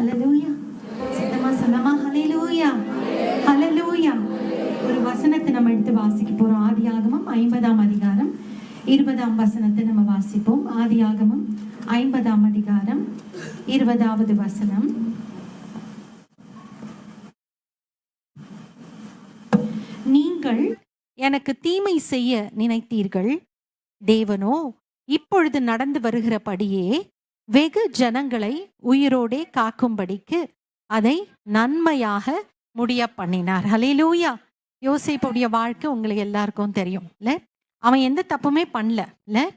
Hallelujah சத்தமா சொல்லமா hallelujah hallelujah ஒரு வசனத்தை நம்ம எடுத்து வாசிக்க போறோம். ஆகமம் ஐம்பதாம் அதிகாரம். இருபதாம் வசனத்தை நம்ம வாசிப்போம். ஆதி ஆகமம் ஐம்பதாம் அதிகாரம். இருபதாவது வசனம். நீங்கள் எனக்கு தீமை செய்ய நினைத்தீர்கள். தேவனோ இப்பொழுது நடந்து வருகிறபடியே வெகு ஜனங்களை உயிரோடே காக்கும்படிக்கு அதை நன்மையாக முடிய பண்ணினார். ஹலிலூயா யோசிப்புடைய வாழ்க்கை உங்களுக்கு எல்லாருக்கும் தெரியும். இல்ல? அவன் எந்த தப்புமே பண்ணல. இல்ல?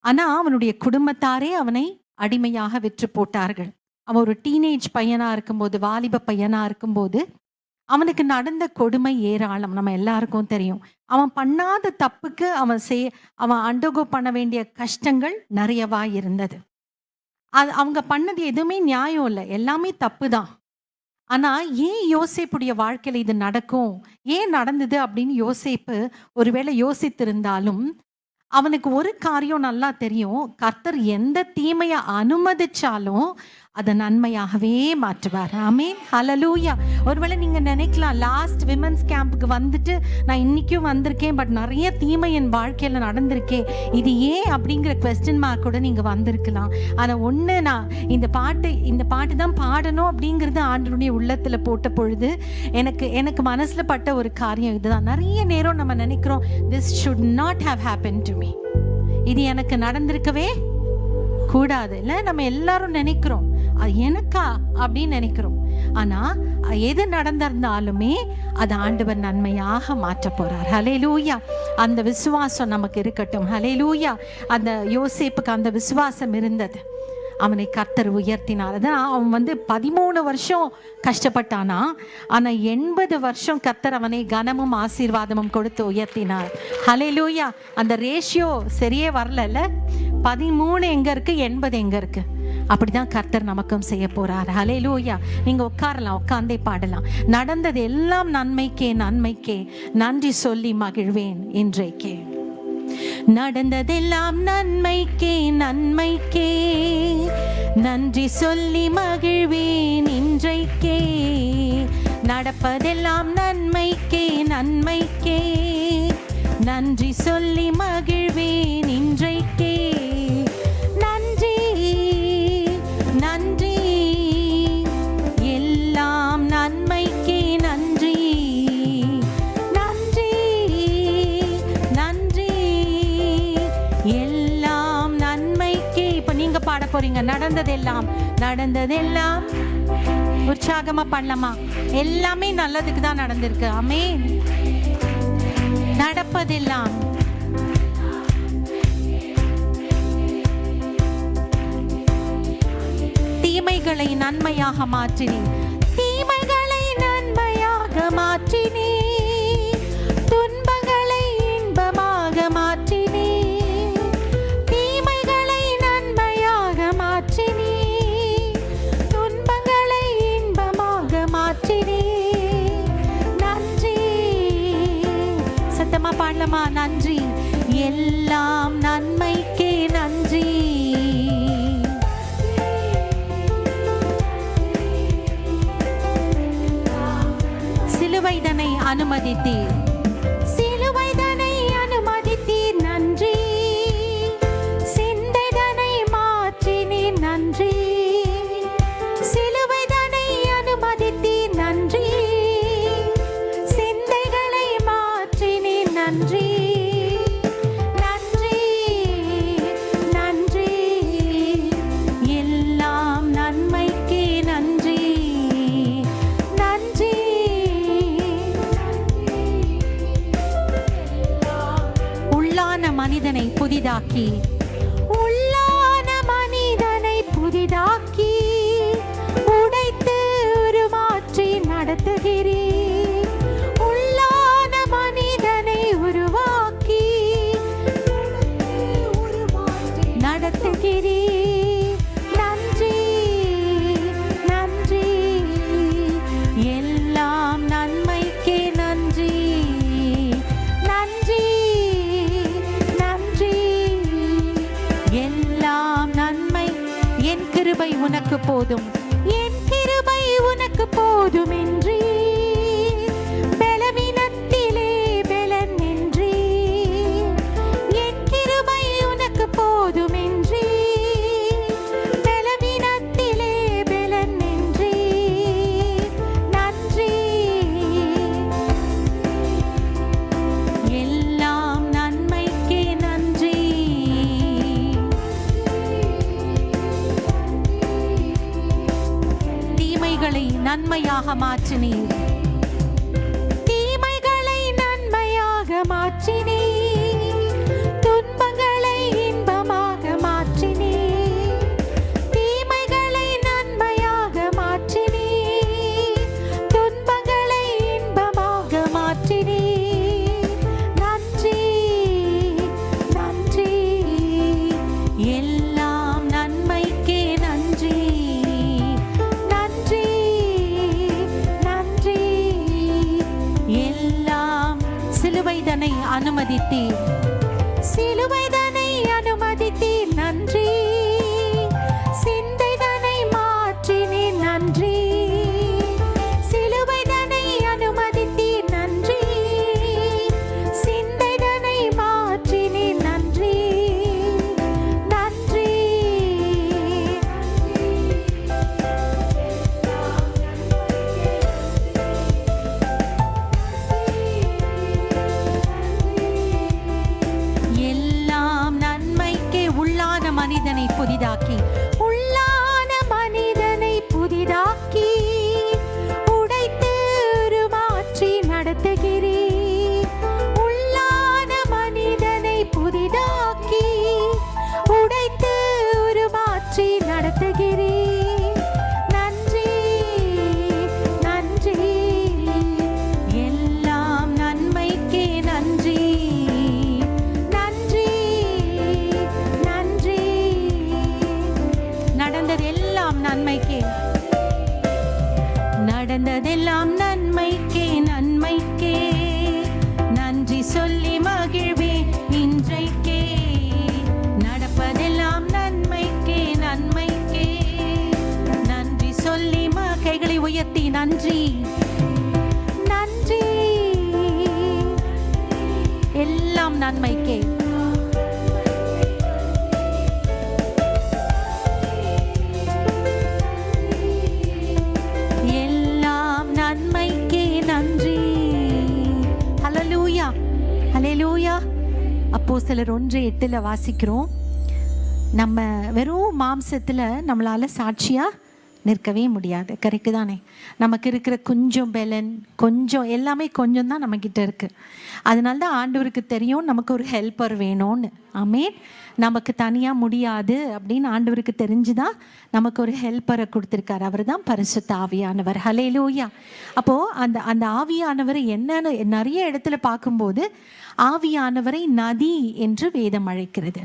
ஆனா அவனுடைய குடும்பத்தாரே அவனை அடிமையாக விற்று போட்டார்கள். அவன் ஒரு டீனேஜ் பையனா இருக்கும்போது வாலிப பையனா இருக்கும்போது அவனுக்கு நடந்த கொடுமை ஏராளம். நம்ம எல்லாருக்கும் தெரியும். அவன் பண்ணாத தப்புக்கு அவன் செய் அவன் அண்டர்கோ பண்ண வேண்டிய கஷ்டங்கள் நிறையவா இருந்தது. அது அவங்க பண்ணது எதுவுமே நியாயம் இல்லை. எல்லாமே தப்பு தான் ஆனால் ஏன் யோசிப்புடைய வாழ்க்கையில் இது நடக்கும்? ஏன் நடந்தது அப்படின்னு யோசிப்பு ஒருவேளை யோசித்திருந்தாலும் அவனுக்கு ஒரு காரியம் நல்லா தெரியும். கர்த்தர் எந்த தீமையை அனுமதிச்சாலும் அதை நன்மையாகவே மாற்றுவார். ஆமீன். ஹலலூயா ஒருவேளை நீங்கள் நினைக்கலாம் லாஸ்ட் விமன்ஸ் கேம்புக்கு வந்துட்டு நான் இன்னைக்கும் வந்திருக்கேன் பட் நிறைய தீமை என் வாழ்க்கையில் நடந்திருக்கேன் இது ஏன் அப்படிங்கிற கொஸ்டின் மார்க் கூட நீங்கள் வந்திருக்கலாம். ஆனால் ஒன்று நான் இந்த பாட்டு இந்த பாட்டு தான் பாடணும் அப்படிங்கிறது ஆண்டருடைய உள்ளத்தில் போட்ட பொழுது எனக்கு எனக்கு மனசில் பட்ட ஒரு காரியம் இதுதான். நிறைய நேரம் நம்ம நினைக்கிறோம் this should not have happen to me இது எனக்கு நடந்திருக்கவே கூடாது. இல்லை நம்ம எல்லாரும் நினைக்கிறோம் எனக்கா அப்படின்னு நினைக்கிறோம். ஆனா எது நடந்திருந்தாலுமே அது ஆண்டவர் நன்மையாக மாற்ற போறார். ஹலே லூயா அந்த விசுவாசம் நமக்கு இருக்கட்டும். ஹலே லூயா அந்த யோசேப்புக்கு அந்த விசுவாசம் இருந்தது. அவனை கர்த்தர் உயர்த்தினார். அதான் அவன் வந்து பதிமூணு வருஷம் கஷ்டப்பட்டானா? ஆனால் எண்பது வருஷம் கர்த்தர் அவனை கனமும் ஆசீர்வாதமும் கொடுத்து உயர்த்தினார். ஹalleluya அந்த ரேஷியோ சரியே வரலல்ல? பதிமூணு எங்கே இருக்குது எண்பது எங்கே இருக்குது அப்படிதான் கர்த்தர் நமக்கும் செய்ய போறார். ஹalleluya நீங்க உட்காரலாம் உட்காந்தே பாடலாம். நடந்தது எல்லாம் நன்மைக்கே நன்மைக்கே. நன்றி சொல்லி மகிழ்வேன் இன்றைக்கே. நடந்ததெல்லாம் நன்மைக்கே நன்மைக்கே. நன்றி சொல்லி மகிழ்வேன் இன்றைக்கே. நடப்பதெல்லாம் நன்மைக்கே நன்மைக்கே. நன்றி சொல்லி மகிழ்வேன் இன்றைக்கே. நடந்ததெல்லாம் நடந்ததெல்லாம். உற்சாகமா பண்ணலாமா? எல்லாமே நல்லதுக்கு தான் நடந்திருக்கு. அமே நடப்பதெல்லாம். தீமைகளை நன்மையாக மாற்றினேன். தீமைகளை நன்மையாக மாற்றினேன். பாடலாமா? நன்றி. எல்லாம் நன்மைக்கே நன்றி. சிலுவைதனை அனுமதித்தீர். கிருபை உனக்கு போதும். என் கிருபை உனக்கு போதும் என்றே நன்மையாக மாற்றினீர். தீமைகளை நன்மையாக மாற்றினீர். அனுமதித்தீர் நடந்ததெல்லாம் நன்மைக்கே நன்மைக்கே. நன்றி சொல்லி மகிழ்வே இன்றைக்கே. நடப்பதெல்லாம் நன்மைக்கே நன்மைக்கே. நன்றி சொல்லி மகைகளை உயர்த்தி நன்றி. நன்றி. எல்லாம் நன்மைக்கே. ஹalleluya. அப்போ சிலர் ஒன்று எட்டில் வாசிக்கிறோம். நம்ம வெறும் மாம்சத்தில் நம்மளால் சாட்சியா நிற்கவே முடியாது. கரெக்டு தானே? நமக்கு இருக்கிற கொஞ்சம் பெலன் கொஞ்சம் எல்லாமே கொஞ்சம் தான் நம்மக்கிட்ட இருக்குது அதனால தான் ஆண்டவருக்கு தெரியும் நமக்கு ஒரு ஹெல்ப்பர் வேணும்னு. ஆமேன் நமக்கு தனியாக முடியாது அப்படின்னு ஆண்டவருக்கு தெரிஞ்சு தான் நமக்கு ஒரு ஹெல்ப்பரை கொடுத்துருக்காரு. அவர் தான் பரிசுத்த ஆவியானவர். ஹலே லூயா அப்போது அந்த அந்த ஆவியானவர் என்னன்னு நிறைய இடத்துல பார்க்கும்போது ஆவியானவரை நதி என்று வேதம் அழைக்கிறது.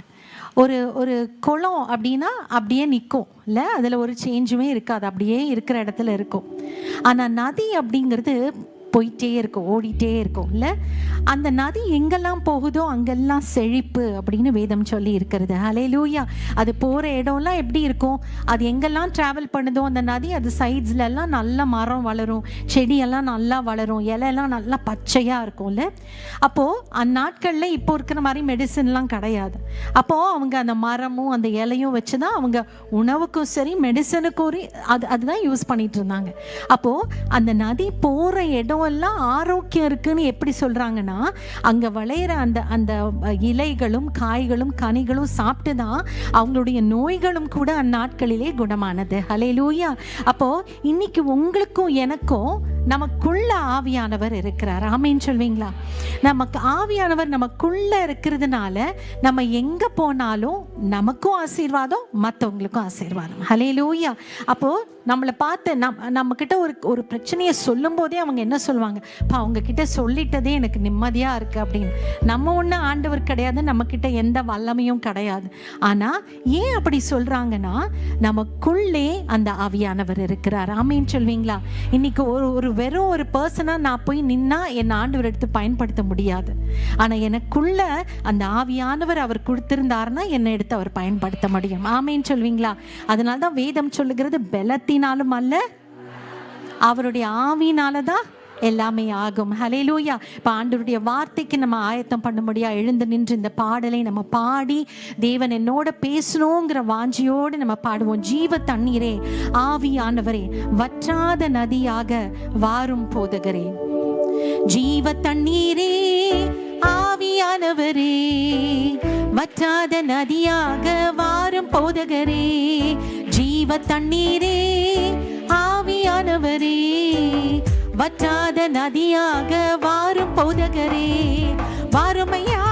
ஒரு ஒரு குளம் அப்படின்னா அப்படியே நிற்கும் இல்லை? அதில் ஒரு சேஞ்சுமே இருக்காது. அப்படியே இருக்கிற இடத்துல இருக்கும். ஆனால் நதி அப்படிங்கிறது போயிட்டே இருக்கும் ஓடிட்டே இருக்கும். இல்லை? அந்த நதி எங்கெல்லாம் போகுதோ அங்கெல்லாம் செழிப்பு அப்படின்னு வேதம் சொல்லி இருக்கிறது. அலையிலூயா லூயா அது போகிற இடம்லாம் எப்படி இருக்கும்? அது எங்கெல்லாம் ட்ராவல் பண்ணுதோ அந்த நதி அது சைட்ஸ்லலாம் நல்ல மரம் வளரும் செடியெல்லாம் நல்லா வளரும் இலையெல்லாம் நல்லா பச்சையாக இருக்கும்ல அப்போது அந்நாட்களில் இப்போ இருக்கிற மாதிரி மெடிசன்லாம் கிடையாது. அப்போது அவங்க அந்த மரமும் அந்த இலையும் வச்சு தான் அவங்க உணவுக்கும் சரி மெடிசனுக்கும் அது அதுதான் யூஸ் பண்ணிகிட்டு இருந்தாங்க. அப்போது அந்த நதி போகிற இடம் இடமெல்லாம் ஆரோக்கியம் இருக்குன்னு எப்படி சொல்கிறாங்கன்னா அங்கே விளையிற அந்த அந்த இலைகளும் காய்களும் கனிகளும் சாப்பிட்டு தான் அவங்களுடைய நோய்களும் கூட அந்நாட்களிலே குணமானது. ஹலே லூயா அப்போது இன்னைக்கு உங்களுக்கும் எனக்கும் நமக்குள்ள ஆவியானவர் இருக்கிறார். ஆமேன்னு சொல்வீங்களா? நமக்கு ஆவியானவர் நமக்குள்ள இருக்கிறதுனால நம்ம எங்க போனாலும் நமக்கும் ஆசீர்வாதம் மற்றவங்களுக்கும் ஆசீர்வாதம். ஹலே லூயா அப்போது நம்மளை பார்த்து நம் நம்மக்கிட்ட ஒரு ஒரு பிரச்சனையை சொல்லும் போதே அவங்க என்ன சொல்லுவாங்க? "பா, அவங்கக்கிட்ட சொல்லிட்டதே எனக்கு நிம்மதியாக இருக்குது அப்படின்னு. நம்ம ஒன்றும் ஆண்டவர் கிடையாது நம்மக்கிட்ட எந்த வல்லமையும் கிடையாது. ஆனால் ஏன் அப்படி சொல்கிறாங்கன்னா நமக்குள்ளே அந்த ஆவியானவர் இருக்கிறார். ஆமேன்னு சொல்வீங்களா? இன்னைக்கு ஒரு ஒரு வெறும் ஒரு பர்சனாக நான் போய் நின்னா என் ஆண்டவர் எடுத்து பயன்படுத்த முடியாது. ஆனால் எனக்குள்ள அந்த ஆவியானவர் அவர் கொடுத்திருந்தாருன்னா என்னை எடுத்து அவர் பயன்படுத்த முடியும். ஆமேன்னு சொல்வீங்களா? அதனால தான் வேதம் சொல்லுகிறது பலத்தினாலும் அல்ல அவருடைய ஆவியினால தான் எல்லாமே ஆகும். ஹலேலூயா இப்போ ஆண்டவருடைய வார்த்தைக்கு நம்ம ஆயத்தம் பண்ண முடியா எழுந்து நின்று இந்த பாடலை நம்ம பாடி தேவன் என்னோட பேசணுங்கிற வாஞ்சியோடு நம்ம பாடுவோம். ஜீவ தண்ணீரே ஆவியானவரே வற்றாத நதியாக வாரும் போதகரே. ஜீவ தண்ணீரே ஆவியானவரே வற்றாத நதியாக வாரும் போதகரே ஜீவ தண்ணீரே ஆவியானவரே. வற்றாத நதியாக வாரும் போதகரே வாருமையா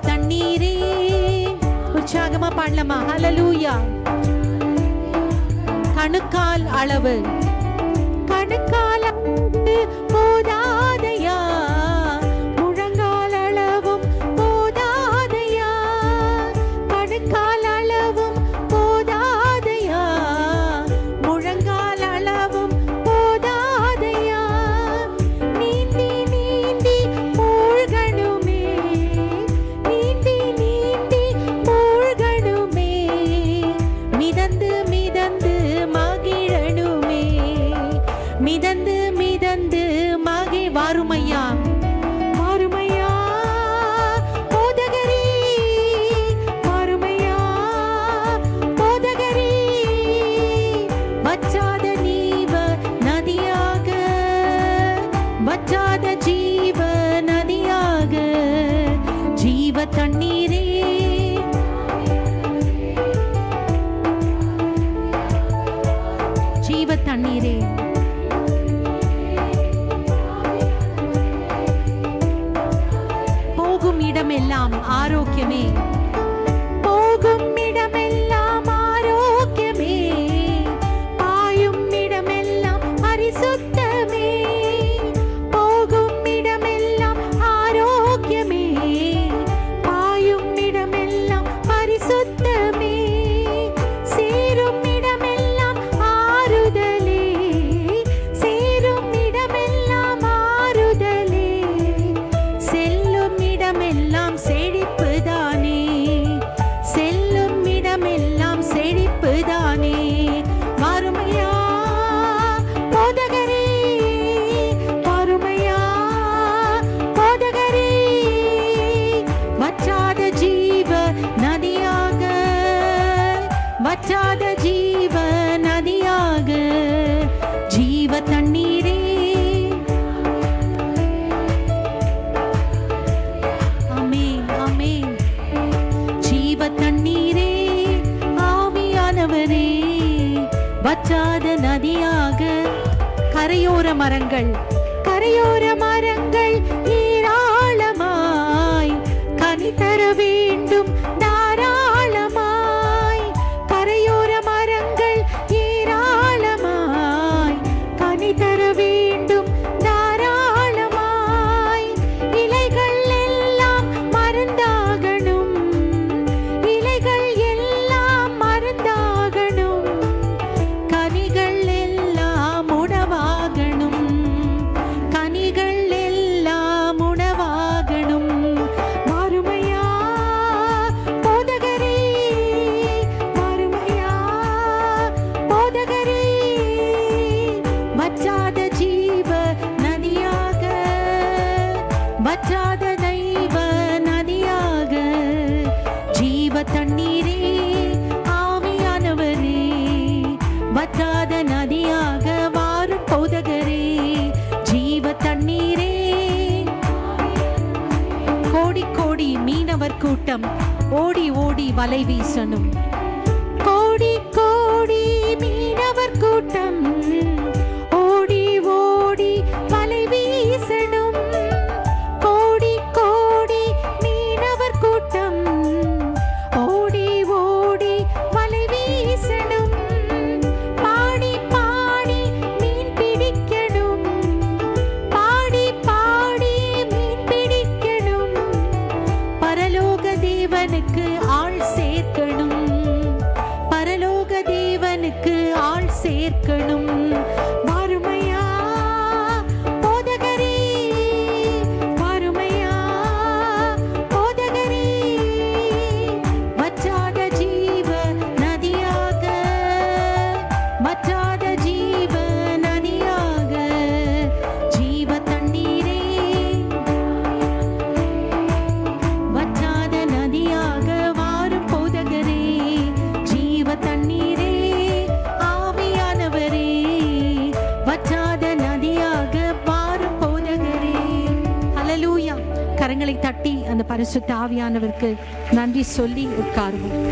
தண்ணீரே. உற்சாகமா பாடலாமா? அலலூயா கணுக்கால் அளவு. கணுக்கால் போதா தண்ணீரே வற்றாத ஜீவ நதியாக ஜீவ தண்ணீரே. ஆமென் ஆமென். ஜீவ தண்ணீரே ஆவியானவரே. வற்றாத நதியாக கரையோர மரங்கள் கரையோர மரங்கள் கோடி மீனவர் கூட்டம் ஓடி ஓடி வலை வீசணும். கோடி கோடி மீனவர் கூட்டம் அந்த பரிசுத்த ஆவியானவருக்கு நன்றி சொல்லி உட்காருவோம்.